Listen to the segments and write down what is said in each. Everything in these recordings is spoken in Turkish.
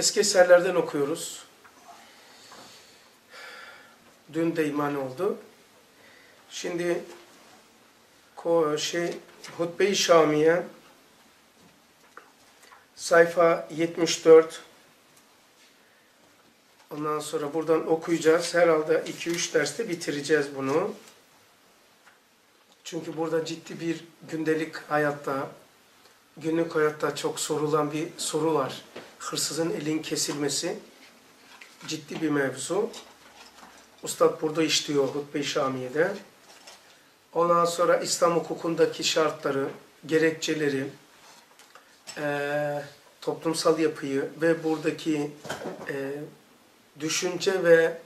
Eski eserlerden okuyoruz. Dün de iman oldu. Şimdi şey Hutbe-i Şamiye sayfa 74 Ondan sonra buradan okuyacağız. Herhalde 2-3 derste bitireceğiz bunu. Çünkü burada ciddi bir gündelik hayatta, günlük hayatta çok sorulan bir soru var. Hırsızın elin kesilmesi ciddi bir mevzu. Ustad burada işliyor Hutbe-i Şamiye'de. Ondan sonra İslam hukukundaki şartları, gerekçeleri, e, toplumsal yapıyı ve buradaki e, düşünce ve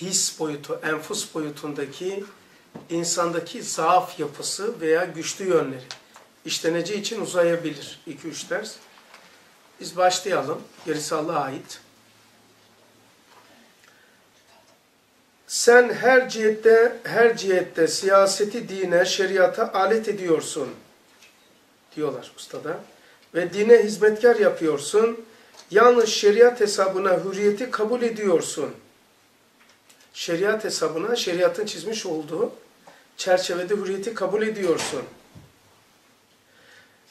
his boyutu, enfus boyutundaki insandaki zaaf yapısı veya güçlü yönleri işleneceği için uzayabilir 2-3 ders. Biz başlayalım. Gerisi Allah'a ait. Sen her cihette, her cihette siyaseti dine, şeriata alet ediyorsun diyorlar ustada. Ve dine hizmetkar yapıyorsun. Yalnız şeriat hesabına hürriyeti kabul ediyorsun. Şeriat hesabına, şeriatın çizmiş olduğu çerçevede hürriyeti kabul ediyorsun.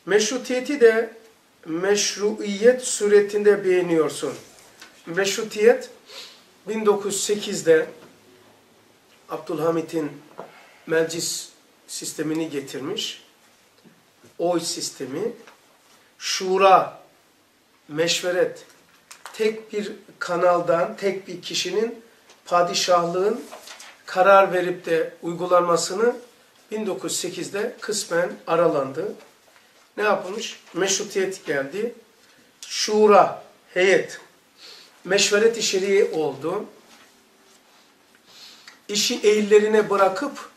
Meşrutiyeti de meşruiyet suretinde beğeniyorsun. Meşrutiyet 1908'de Abdülhamit'in meclis sistemini getirmiş. Oy sistemi. Şura, meşveret, tek bir kanaldan, tek bir kişinin padişahlığın karar verip de uygulanmasını 1908'de kısmen aralandı. Ne yapılmış? Meşrutiyet geldi. Şura, heyet, meşveret-i şer'i oldu. İşi eğillerine bırakıp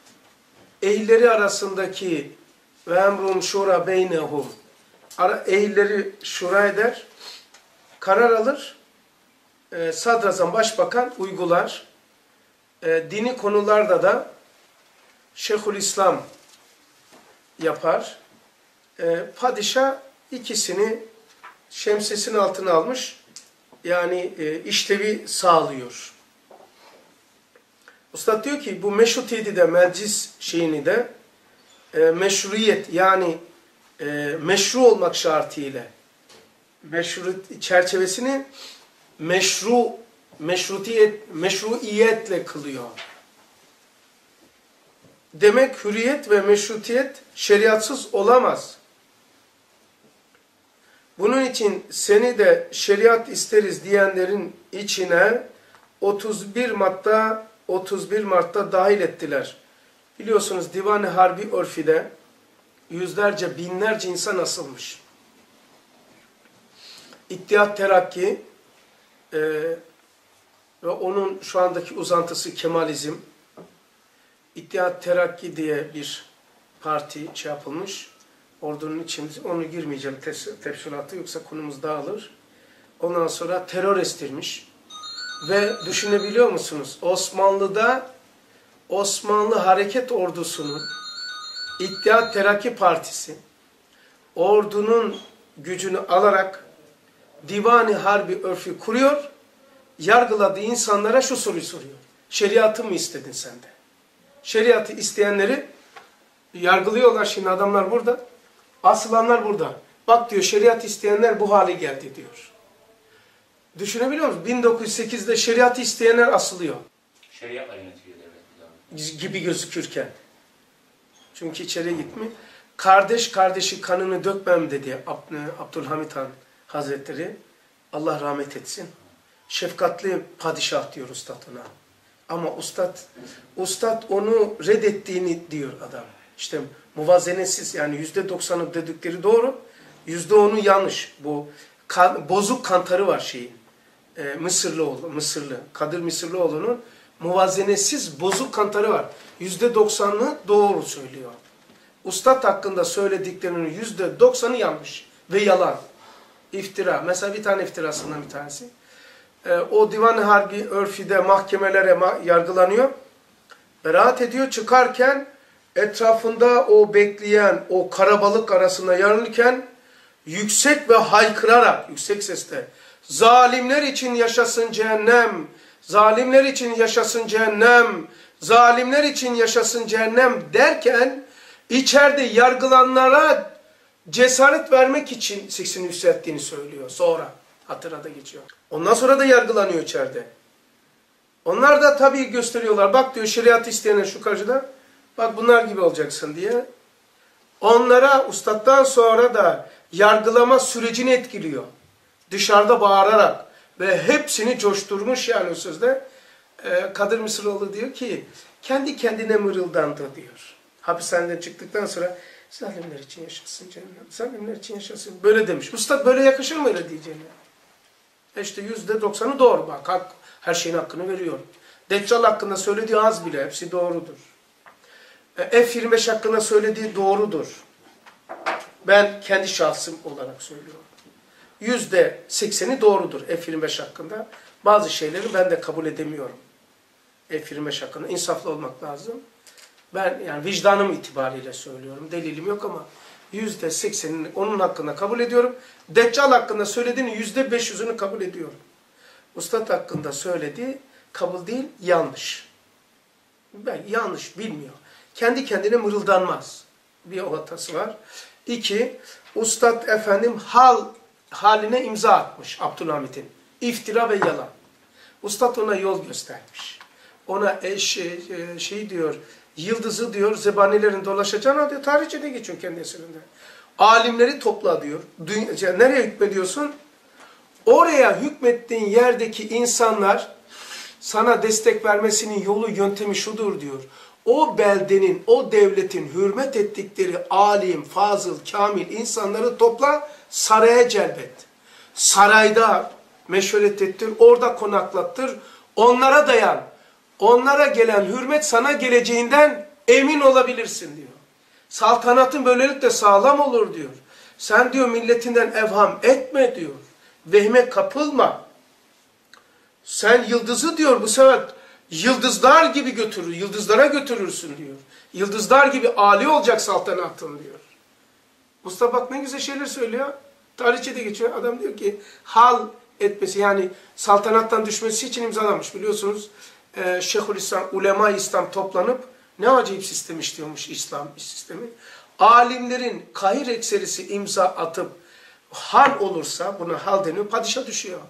eğilleri arasındaki ve emrum şura beynehum eğilleri şura eder, karar alır, e, sadrazam başbakan uygular. E, dini konularda da Şeyhülislam yapar. E, padişah ikisini şemsesinin altına almış, yani e, işlevi sağlıyor. Ustad diyor ki bu meşrutiyeti de meclis şeyini de e, meşruiyet yani e, meşru olmak şartıyla meşru çerçevesini meşru meşrutiyet meşruiyetle kılıyor. Demek hürriyet ve meşrutiyet şeriatsız olamaz. Bunun için seni de şeriat isteriz diyenlerin içine 31 Mart'ta 31 Mart'ta dahil ettiler. Biliyorsunuz Divan-ı Harbi Örfi'de yüzlerce, binlerce insan asılmış. İttihat Terakki e, ve onun şu andaki uzantısı Kemalizm, İttihat Terakki diye bir parti şey yapılmış. Ordunun içinde, onu girmeyeceğim tefsilatı yoksa konumuz dağılır. Ondan sonra terör estirmiş. Ve düşünebiliyor musunuz? Osmanlı'da Osmanlı Hareket Ordusu'nun İttihat Terakki Partisi ordunun gücünü alarak divani harbi örfü kuruyor, yargıladığı insanlara şu soruyu soruyor. Şeriatı mı istedin sen de? Şeriatı isteyenleri yargılıyorlar şimdi adamlar burada. Asılanlar burada. Bak diyor şeriat isteyenler bu hale geldi diyor. Düşünebiliyor musunuz? 1908'de şeriatı isteyenler asılıyor. Şeriatla yönetiliyor devlet. Gibi gözükürken. Çünkü içeri gitmi. Kardeş kardeşi kanını dökmem dedi Abdülhamit Han Hazretleri. Allah rahmet etsin. Şefkatli padişah diyor ustad ona. Ama ustad, ustad onu reddettiğini diyor adam. İşte muvazenetsiz yani yüzde doksanı dedikleri doğru. Yüzde onu yanlış. Bu kan, bozuk kantarı var şeyin. Ee, Mısırlıoğlu, Mısırlı, Kadir Mısırlıoğlu'nun muvazenetsiz bozuk kantarı var. Yüzde doksanını doğru söylüyor. Ustad hakkında söylediklerinin yüzde doksanı yanlış ve yalan. İftira. Mesela bir tane iftirasından bir tanesi. Ee, o divan harbi örfide mahkemelere yargılanıyor. Beraat ediyor. Çıkarken etrafında o bekleyen o karabalık arasında yanırken yüksek ve haykırarak, yüksek sesle Zalimler için yaşasın cehennem. Zalimler için yaşasın cehennem. Zalimler için yaşasın cehennem derken içeride yargılanlara cesaret vermek için sesini yükselttiğini söylüyor. Sonra hatırada geçiyor. Ondan sonra da yargılanıyor içeride. Onlar da tabii gösteriyorlar. Bak diyor şeriat isteyene şu karşıda. Bak bunlar gibi olacaksın diye. Onlara ustadtan sonra da yargılama sürecini etkiliyor. Dışarıda bağırarak ve hepsini coşturmuş yani o sözde. Ee, Kadir Mısıroğlu diyor ki kendi kendine mırıldandı diyor. Hapishaneden çıktıktan sonra zalimler için yaşasın cennet, zalimler için yaşasın. Böyle demiş. Ustad böyle yakışır mı öyle diyeceğine? E işte yüzde doksanı doğru bak. Her şeyin hakkını veriyor. Deccal hakkında söylediği az bile hepsi doğrudur. E, F25 hakkında söylediği doğrudur. Ben kendi şahsım olarak söylüyorum. Yüzde sekseni doğrudur F25 hakkında. Bazı şeyleri ben de kabul edemiyorum. F25 hakkında. insaflı olmak lazım. Ben yani vicdanım itibariyle söylüyorum. Delilim yok ama yüzde seksenini onun hakkında kabul ediyorum. Deccal hakkında söylediğini yüzde beş yüzünü kabul ediyorum. Ustad hakkında söylediği kabul değil, yanlış. Ben yanlış, bilmiyor. Kendi kendine mırıldanmaz. Bir o hatası var. İki, Ustad efendim hal haline imza atmış Abdülhamit'in. İftira ve yalan. Ustad ona yol göstermiş. Ona e, şey, e, şey diyor, yıldızı diyor, zebanilerin dolaşacağına diyor, tarihçede geçiyor kendi eserinde. Alimleri topla diyor. Dünya, şey, nereye hükmediyorsun? Oraya hükmettiğin yerdeki insanlar sana destek vermesinin yolu, yöntemi şudur diyor. O beldenin, o devletin hürmet ettikleri alim, fazıl, kamil insanları topla, saraya celbet. Sarayda meşveret ettir, orada konaklattır, onlara dayan. Onlara gelen hürmet sana geleceğinden emin olabilirsin diyor. Saltanatın böylelikle sağlam olur diyor. Sen diyor milletinden evham etme diyor. Vehme kapılma. Sen yıldızı diyor bu sefer yıldızlar gibi götürür, yıldızlara götürürsün diyor. Yıldızlar gibi âli olacak saltanatın diyor. Mustafa bak ne güzel şeyler söylüyor. Tarihçede geçiyor. Adam diyor ki hal etmesi yani saltanattan düşmesi için imzalamış biliyorsunuz. Ee, Şeyhülislam, ulema İslam toplanıp ne acayip sistem işliyormuş İslam sistemi. Alimlerin kahir ekserisi imza atıp hal olursa buna hal deniyor padişah düşüyor.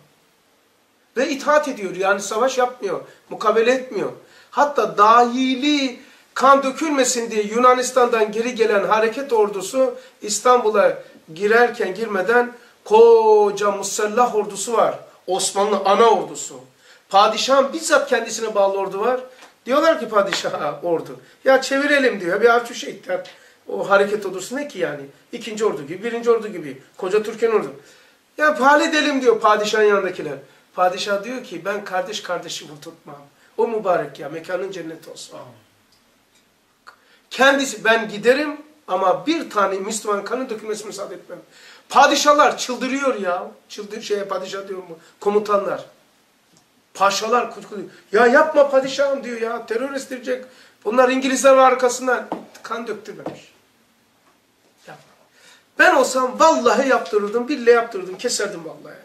Ve itaat ediyor yani savaş yapmıyor, mukabele etmiyor. Hatta dahili kan dökülmesin diye Yunanistan'dan geri gelen hareket ordusu İstanbul'a girerken girmeden koca musallah ordusu var. Osmanlı ana ordusu. Padişahın bizzat kendisine bağlı ordu var. Diyorlar ki padişaha ordu. Ya çevirelim diyor. Bir avcı şehitler. O hareket ordusu ne ki yani? İkinci ordu gibi, birinci ordu gibi. Koca Türkiye ordu. Ya hal edelim diyor padişahın yanındakiler. Padişah diyor ki ben kardeş kardeşimi tutmam. O mübarek ya mekanın cennet olsun. Kendisi ben giderim ama bir tane Müslüman kanı dökülmesi müsaade etmem. Padişahlar çıldırıyor ya. Çıldır şeye padişah diyor mu? Komutanlar. Paşalar kutkuyor. Ya yapma padişahım diyor ya. Terörist diyecek. Bunlar İngilizler var arkasından. Kan döktürmemiş. Yapma. Ben olsam vallahi yaptırırdım. Billahi yaptırırdım. Keserdim vallahi.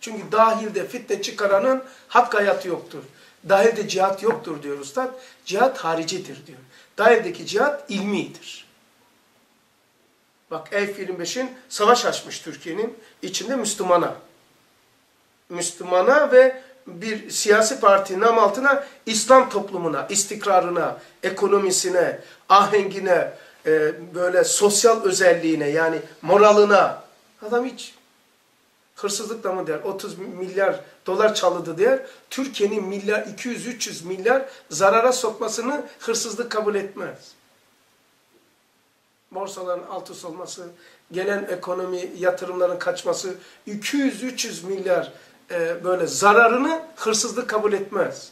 Çünkü dahilde fitne çıkaranın hak hayatı yoktur. Dahilde cihat yoktur diyor ustad. Cihat haricidir diyor. Dahildeki cihat ilmidir. Bak F-25'in savaş açmış Türkiye'nin içinde Müslümana. Müslümana ve bir siyasi parti nam altına İslam toplumuna, istikrarına, ekonomisine, ahengine, e, böyle sosyal özelliğine yani moralına adam hiç hırsızlıkla mı der 30 milyar dolar çaldı der Türkiye'nin milyar 200-300 milyar zarara sokmasını hırsızlık kabul etmez. Borsaların alt üst olması, gelen ekonomi yatırımların kaçması 200-300 milyar e, böyle zararını hırsızlık kabul etmez.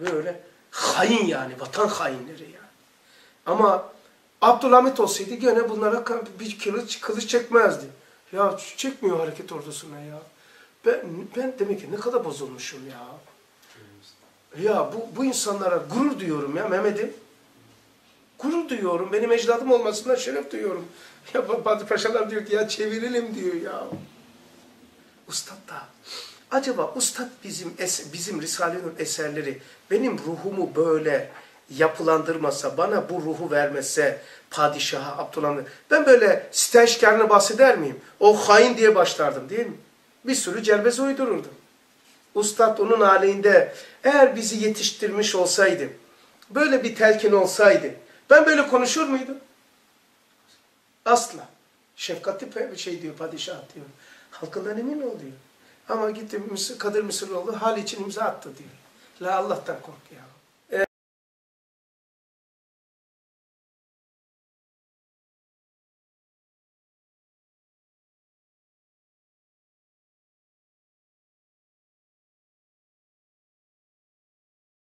Böyle hain yani, vatan hainleri yani. Ama Abdülhamit olsaydı gene bunlara bir kılıç, kılıç çekmezdi. Ya çekmiyor hareket ordusuna ya. Ben, ben demek ki ne kadar bozulmuşum ya. Ya bu, bu insanlara gurur diyorum ya Mehmet'im. Gurur duyuyorum. Benim ecdadım olmasından şeref duyuyorum. Ya bazı paşalar diyor ki ya çevirelim diyor ya. Ustad da acaba ustad bizim es- bizim Risale-i Nur eserleri benim ruhumu böyle yapılandırmasa, bana bu ruhu vermese padişaha Abdülhamid ben böyle site eşkârına bahseder miyim? O hain diye başlardım değil mi? Bir sürü celbez uydururdum. Ustad onun aleyhinde eğer bizi yetiştirmiş olsaydı, böyle bir telkin olsaydı, ben böyle konuşur muydum? Asla. Şefkatli bir şey diyor padişah diyor. Halkından emin ol diyor. Ama gitti Mısır, Kadir Mısıroğlu hal için imza attı diyor. La Allah'tan kork ya.